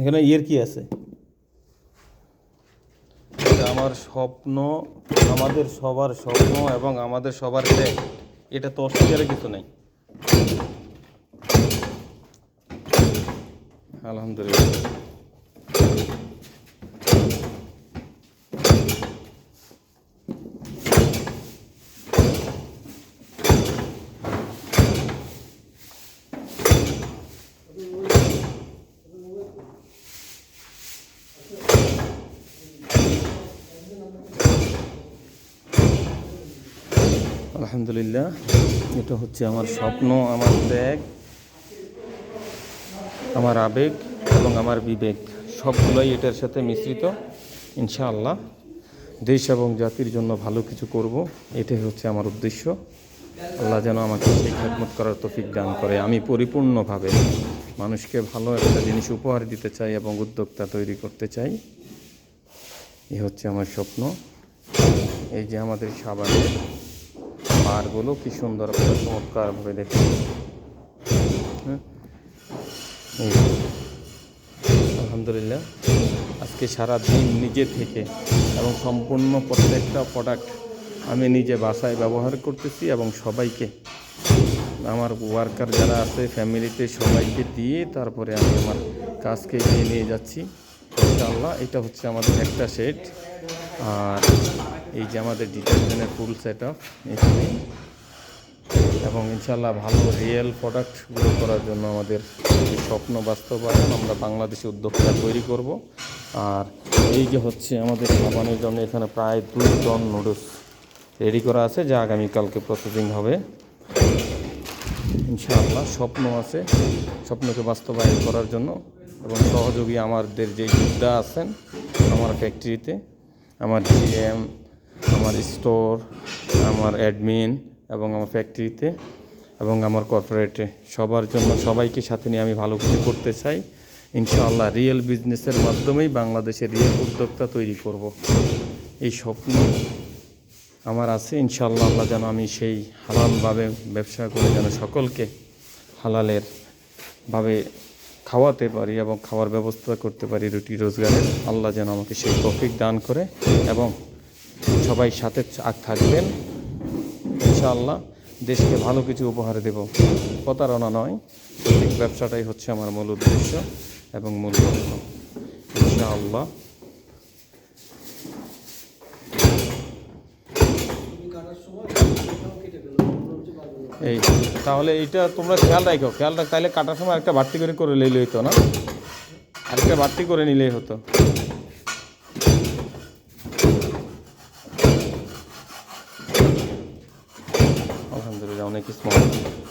এখানে ইয়ের কি আছে? আমার স্বপ্ন, আমাদের সবার স্বপ্ন এবং আমাদের সবার ব্যাগ এটা তো অস্বীকারের কিছু নেই। আলহামদুলিল্লাহ। আলহামদুলিল্লাহ, এটা হচ্ছে আমার স্বপ্ন, আমার ত্যাগ, আমার আবেগ এবং আমার বিবেক। সবগুলোই এটার সাথে মিশ্রিত, ইনশাআল্লাহ। দেশ এবং জাতির জন্য ভালো কিছু করব, এটাই হচ্ছে আমার উদ্দেশ্য। আল্লাহ যেন আমাকে সেই খেদমত করার তফিক দান করে, আমি পরিপূর্ণভাবে মানুষকে ভালো একটা জিনিস উপহার দিতে চাই এবং উদ্যোক্তা তৈরি করতে চাই। এ হচ্ছে আমার স্বপ্ন। এই যে আমাদের সাবানের পারগুলো কি সুন্দর করে চমৎকারভাবে দেখে হ্যাঁ আলহামদুলিল্লাহ, আজকে সারা দিন নিজে থেকে এবং সম্পূর্ণ প্রত্যেকটা প্রোডাক্ট আমি নিজে বাসায় ব্যবহার করতেছি এবং সবাইকে, আমার ওয়ার্কার যারা আছে ফ্যামিলিতে সবাইকে দিয়ে তারপরে আমি আমার কাজকে এগিয়ে নিয়ে যাচ্ছি। ইনশাআল্লাহ, এটা হচ্ছে আমাদের একটা সেট আর এই যে আমাদের ডিটারজেন্টের ফুল সেট আপ এখানে এবং ইনশাল্লাহ ভালো রিয়েল প্রোডাক্ট গ্রো করার জন্য আমাদের স্বপ্ন বাস্তবায়ন আমরা বাংলাদেশে উদ্যোক্তা তৈরি করব। আর এই যে হচ্ছে আমাদের সাবানের জন্য এখানে প্রায় দুই টন নুডলস রেডি করা আছে, যা আগামীকালকে প্রসেসিং হবে। ইনশাআল্লাহ স্বপ্ন আছে স্বপ্নকে বাস্তবায়ন করার জন্য। এবং সহযোগী আমাদের যে যোদ্ধা আছেন, আমার ফ্যাক্টরিতে আমার জিএম আমার স্টোর আমার অ্যাডমিন এবং আমার ফ্যাক্টরিতে এবং আমার কর্পোরেটে সবার জন্য সবাইকে সাথে নিয়ে আমি ভালো কিছু করতে চাই। ইনশাআল্লাহ রিয়েল বিজনেসের মাধ্যমেই বাংলাদেশে রিয়েল উদ্যোক্তা তৈরি করব। এই স্বপ্ন আমার আছে। ইনশাআল্লাহ আল্লাহ যেন আমি সেই হালালভাবে ব্যবসা করে যেন সকলকে হালালের ভাবে খাওয়াতে পারি এবং খাওয়ার ব্যবস্থা করতে পারি রুটি রোজগারের। আল্লাহ যেন আমাকে সেই তৌফিক দান করে এবং সবাই সাথে থাকবেন। ইনশাআল্লাহ দেশকে ভালো কিছু উপহার দেব। প্রতারণা নয়, সঠিক ব্যবসাটাই হচ্ছে আমার মূল উদ্দেশ্য এবং মূল লক্ষ্য। ইনশাআল্লাহ। এই, তাহলে এইটা তোমরা খেয়াল রাখো। খেয়াল রাখ তাহলে কাটার সময় একটা বাড়তি করে করে নিলে হতো না? আরেকটা বাড়তি করে নিলেই হতো। непоганий кисмак.